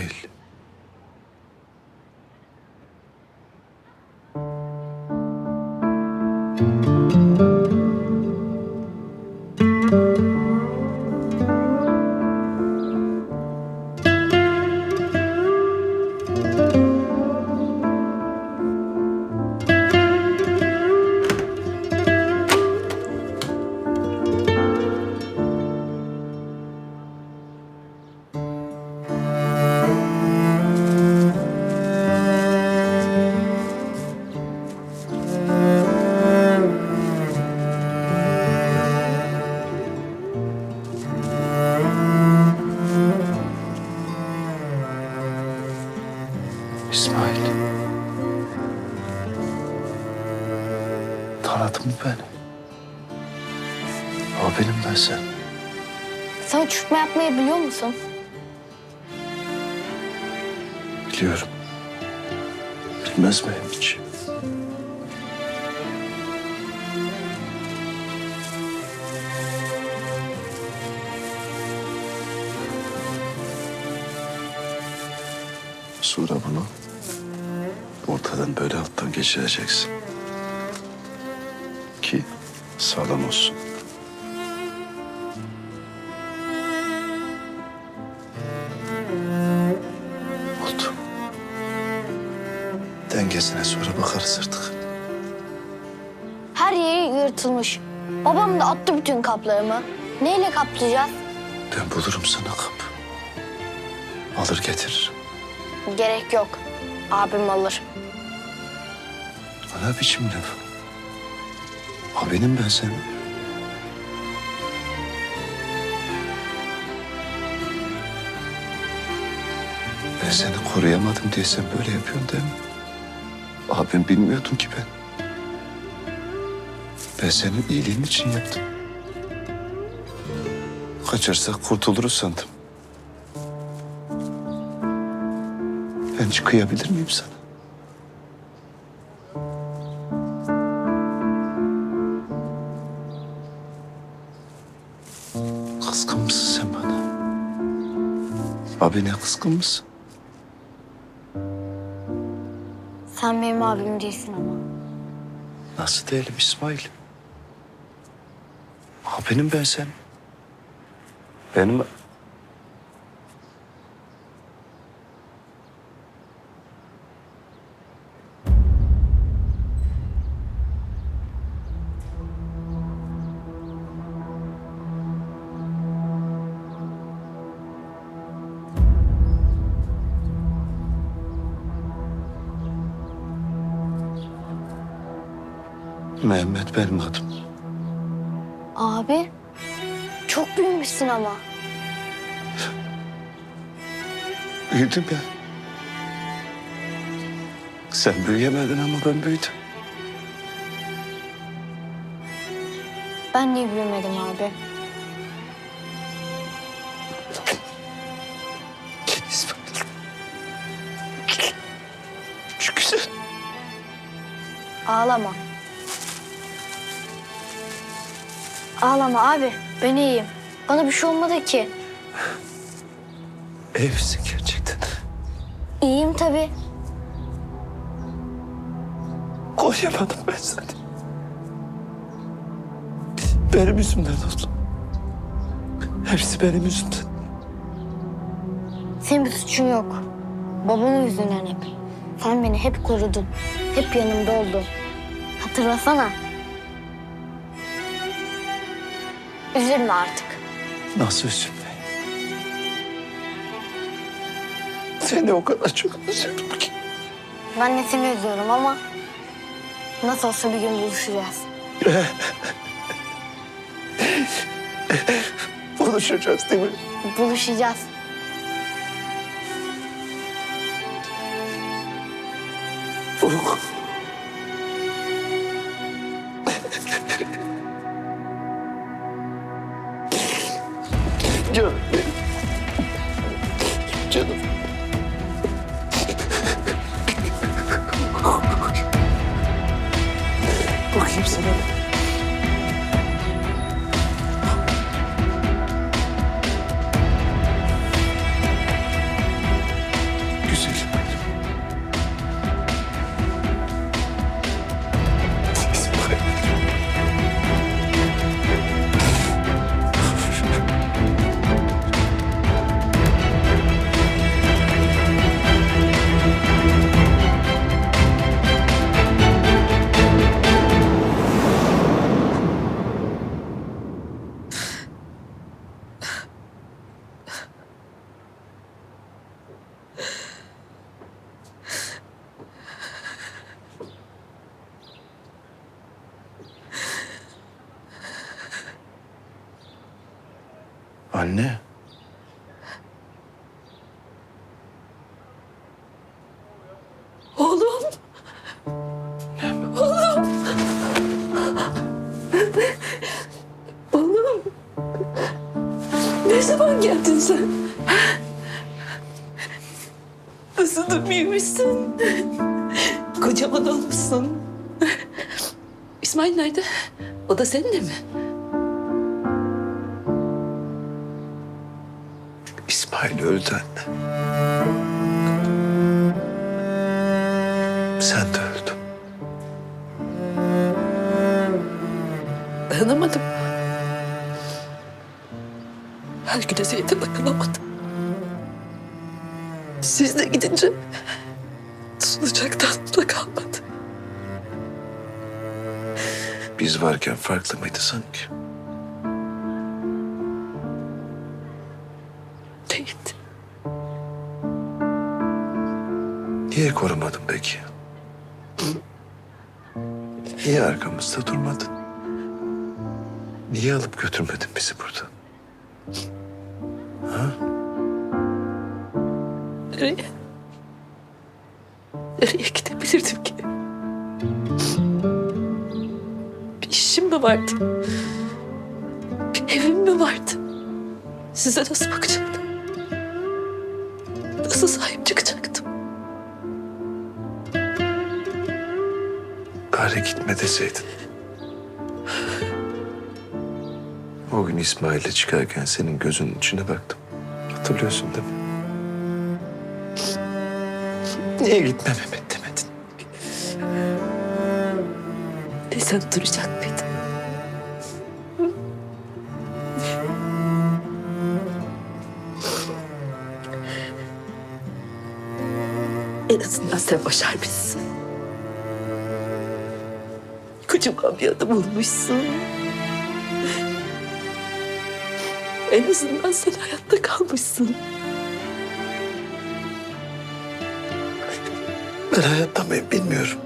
İsmail. Uçurtma yapmayı biliyor musun? Biliyorum. Bilmez miyim hiç? Sonra bunu ortadan böyle alttan geçireceksin. Ki sağlam olsun. Dengesine sonra bakarız artık. Her yeri yırtılmış. Babam da attı bütün kaplarımı. Neyle kaplayacağız? Ben bulurum sana kap. Alır getiririm. Gerek yok. Abim alır. Ana biçim laf. Abinim ben senin. Ben seni koruyamadım diye sen böyle yapıyorsun değil mi? Abim bilmiyordun ki ben. Ben senin iyiliğin için yaptım. Kaçarsak kurtuluruz sandım. Ben hiç kıyabilir miyim sana? Kızgın mısın sen bana? Abine kızgın mısın? Sen benim abim değilsin ama. Nasıl değilim İsmail? Abinim ben sen. Benim... Mehmet benim adım. Abi, çok büyümüşsün ama. Büyüdüm ya. Sen büyüyemedin ama ben büyüdüm. Ben niye büyümedim abi? İsmail. Çünkü sen Ağlama. Ağlama abi, ben iyiyim. Bana bir şey olmadı ki. evsin gerçekten. İyiyim tabii. Koyamadım ben seni. Benim yüzümden oldu. Hepsi benim yüzümden. Senin bir suçun yok. Babamın yüzünden hep. Sen beni hep korudun. Hep yanımda oldun. Hatırlasana. Üzülme artık. Nasıl üzülme? Seni o kadar çok üzüldüm ki. Ben de seni üzüyorum ama... Nasıl olsa bir gün buluşacağız. Buluşacağız değil mi? Buluşacağız. Ufuk. Anne. Oğlum. Oğlum. Oğlum. Ne zaman geldin sen? Nasıl büyümüşsün? Kocaman olmuşsun. İsmail nerede? O da seninle mi? İsmail öldü anne. Sen de öldün. Dayanamadım. Her güne zeytin takılamadım. Siz de gidince tatlım da kalmadı. Biz varken farklı mıydı sanki? Niye korumadın peki? Niye arkamızda durmadın? Niye alıp götürmedin bizi buradan? Nereye? Nereye gidebilirdim ki? Bir işim mi vardı? Bir evim mi vardı? Size nasıl bakacaktım? Nasıl sahip çıkacaktım? Bari gitme deseydin. O gün İsmail'le çıkarken senin gözünün içine baktım. Hatırlıyorsun değil mi? Niye gitme Mehmet demedin? Ne sen duracak mıydın? En azından sen başarmışsın. Kocaman bir adam olmuşsun. En azından sen hayatta kalmışsın. Ben hayatta mıyım bilmiyorum.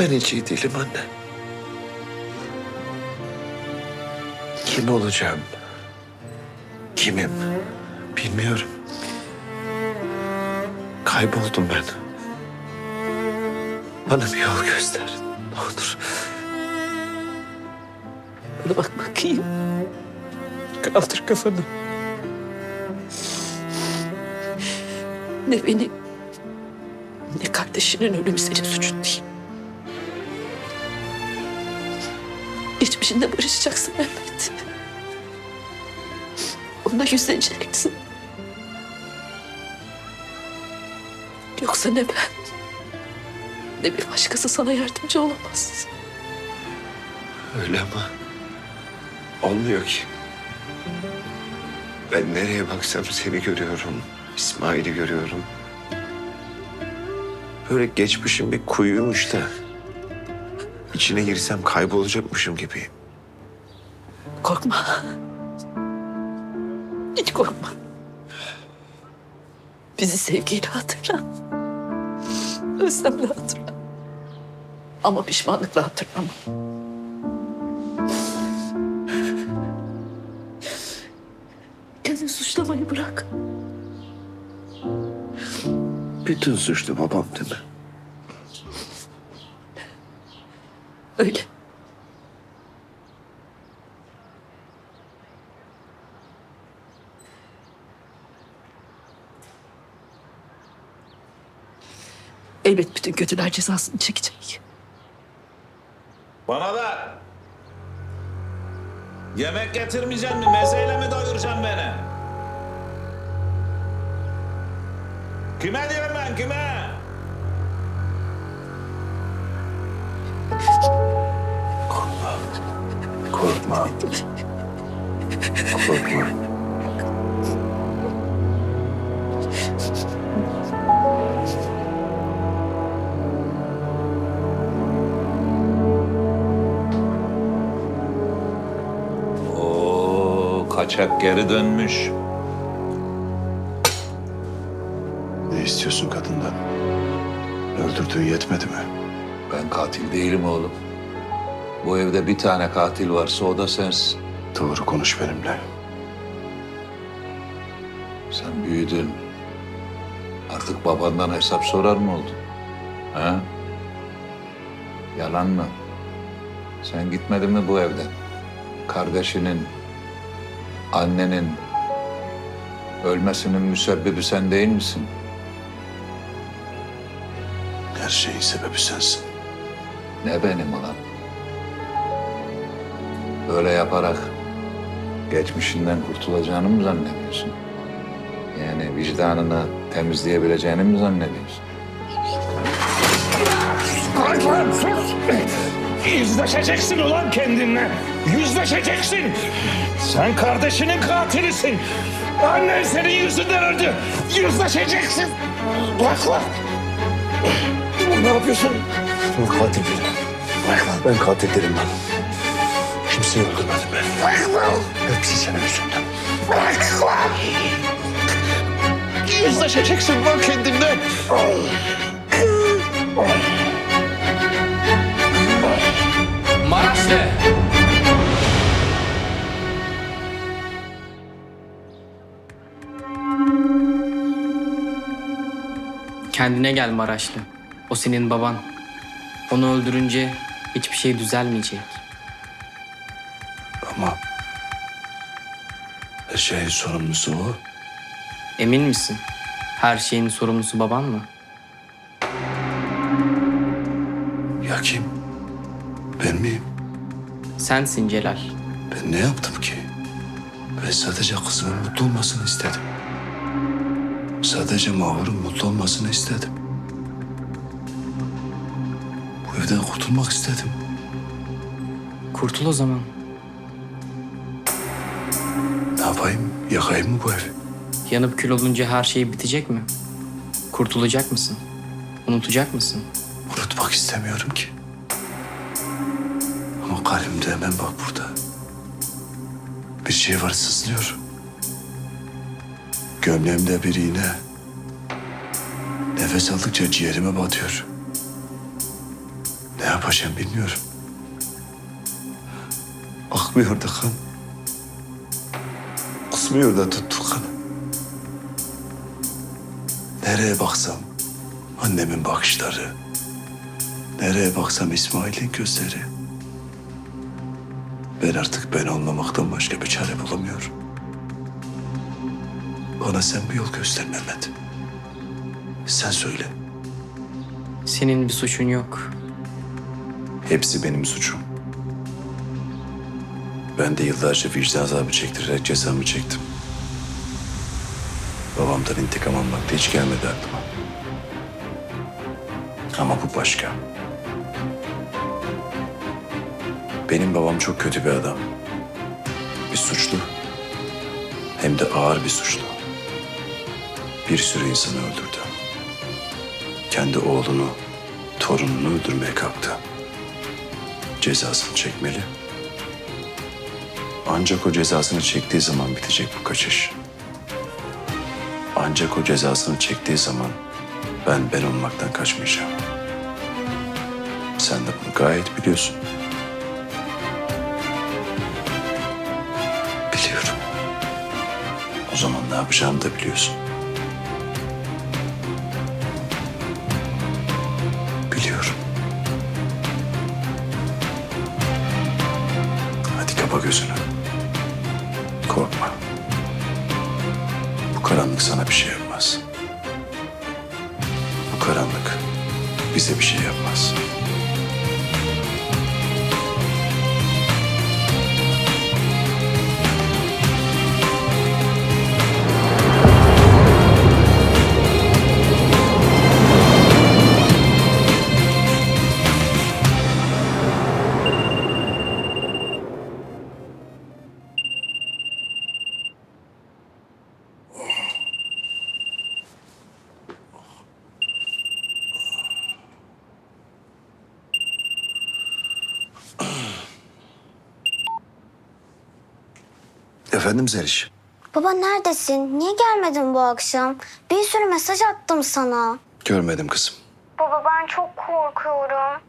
Ben hiç iyi değilim anne. Kim olacağım? Kimim? Bilmiyorum. Kayboldum ben. Bana bir yol göster. Ne olur. Bana bak bakayım. Kaldır kafanı. Ne benim ne kardeşinin ölümü senin suçun değil. Geçmişinde barışacaksın Mehmet. Onunla yüzleşeceksin. Yoksa ne ben ne bir başkası sana yardımcı olamaz. Öyle ama olmuyor ki. Ben nereye baksam seni görüyorum. İsmail'i görüyorum. Böyle geçmişim bir kuyuymuş da. içine girsem kaybolacakmışım gibiyim. Korkma. Hiç korkma. Bizi sevgiyle hatırla. Özlemle hatırla. Ama pişmanlıkla hatırlama. Kendini suçlamayı bırak. Bütün suçlu babam değil mi? Öyle. Elbet bütün kötüler cezasını çekecek. Bana da. Yemek getirmeyeceksin mi? Mezeyle mi doyuracaksın beni? Kime diyorum ben kime? Korkma. Korkma. Oo, kaçak geri dönmüş. Ne istiyorsun kadından? Öldürdüğün yetmedi mi? Ben katil değilim oğlum. Bu evde bir tane katil varsa o da sensin. Doğru konuş benimle. Sen büyüdün. Artık babandan hesap sorar mı oldun? Ha? Yalan mı? Sen gitmedin mi bu evden? Kardeşinin, annenin ölmesinin müsebbibi sen değil misin? Her şeyin sebebi sensin. Ne benim olan? Böyle yaparak geçmişinden kurtulacağını mı zannediyorsun? Yani vicdanını temizleyebileceğini mi zannediyorsun? Lan sus! Yüzleşeceksin ulan kendinle. Yüzleşeceksin. Sen kardeşinin katilisin. Annen senin yüzünden öldü. Yüzleşeceksin. Bak lan. Ne yapıyorsun? Ben katil değilim. Ben katil değilim ben. Kimseyi öldürmedim ben. Bırak lan. Hepsi senin yüzünden. Bırak lan. Yüzleşeceksin lan kendinle. Maraşlı. Kendine gel Maraşlı. O senin baban. Onu öldürünce hiçbir şey düzelmeyecek. Ama her şeyin sorumlusu o. Emin misin? Her şeyin sorumlusu baban mı? Ya kim? Ben miyim? Sensin Celal. Ben ne yaptım ki? Ben sadece kızımın mutlu olmasını istedim. Sadece Mahur'un mutlu olmasını istedim. Bu evden kurtulmak istedim. Kurtul o zaman. Ne yapayım? Yakayım mı bu evi? Yanıp kül olunca her şey bitecek mi? Kurtulacak mısın? Unutacak mısın? Unutmak istemiyorum ki. Ama kalbimde hemen bak burada. Bir şey var sızlıyor. Gömleğimde bir iğne. Nefes aldıkça ciğerime batıyor. Ne yapacağım bilmiyorum. Akmıyor da kan. Kusmuyor da tuttu kanı. Nereye baksam annemin bakışları. Nereye baksam İsmail'in gözleri. Ben artık ben olmamaktan başka bir çare bulamıyorum. Bana sen bir yol göster Mehmet. Sen söyle. Senin bir suçun yok. Hepsi benim suçum. Ben de yıllarca vicdan azabı çektirerek cezamı çektim. Babamdan intikam almak da hiç gelmedi aklıma. Ama bu başka. Benim babam çok kötü bir adam. Bir suçlu. Hem de ağır bir suçlu. Bir sürü insanı öldürdü. Kendi oğlunu, torununu öldürmeye kalktı cezasını çekmeli. Ancak o cezasını çektiği zaman bitecek bu kaçış. Ancak o cezasını çektiği zaman ben ben olmaktan kaçmayacağım. Sen de bunu gayet biliyorsun. Biliyorum. O zaman ne yapacağımı da biliyorsun. Efendim Zeliş. Baba neredesin? Niye gelmedin bu akşam? Bir sürü mesaj attım sana. Görmedim kızım. Baba ben çok korkuyorum.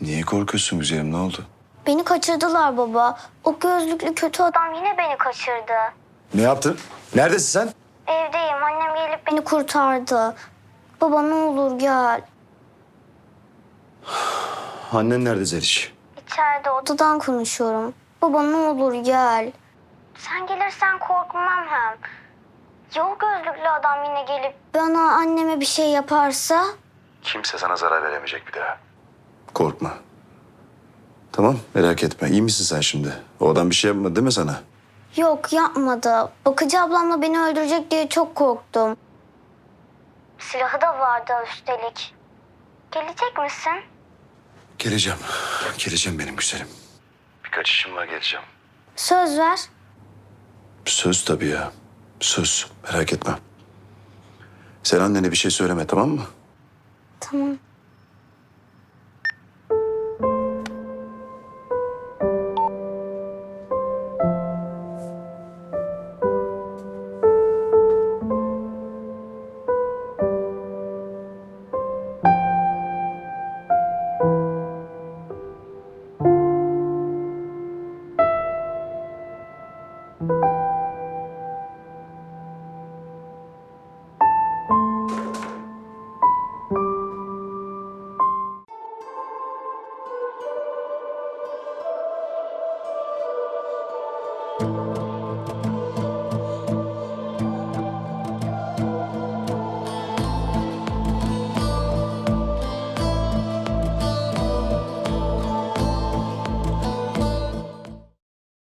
Niye korkuyorsun güzelim ne oldu? Beni kaçırdılar baba. O gözlüklü kötü adam yine beni kaçırdı. Ne yaptın? Neredesin sen? Evdeyim. Annem gelip beni kurtardı. Baba ne olur gel. Annen nerede Zeliş? İçeride odadan konuşuyorum. Baba ne olur gel. Sen gelirsen korkmam hem. Ya o gözlüklü adam yine gelip bana anneme bir şey yaparsa? Kimse sana zarar veremeyecek bir daha. Korkma. Tamam merak etme. İyi misin sen şimdi? O adam bir şey yapmadı değil mi sana? Yok yapmadı. Bakıcı ablamla beni öldürecek diye çok korktum. Silahı da vardı üstelik. Gelecek misin? Geleceğim. Geleceğim benim güzelim. Birkaç işim var geleceğim. Söz ver. Söz tabii ya. Söz. Merak etme. Sen annene bir şey söyleme tamam mı? Tamam.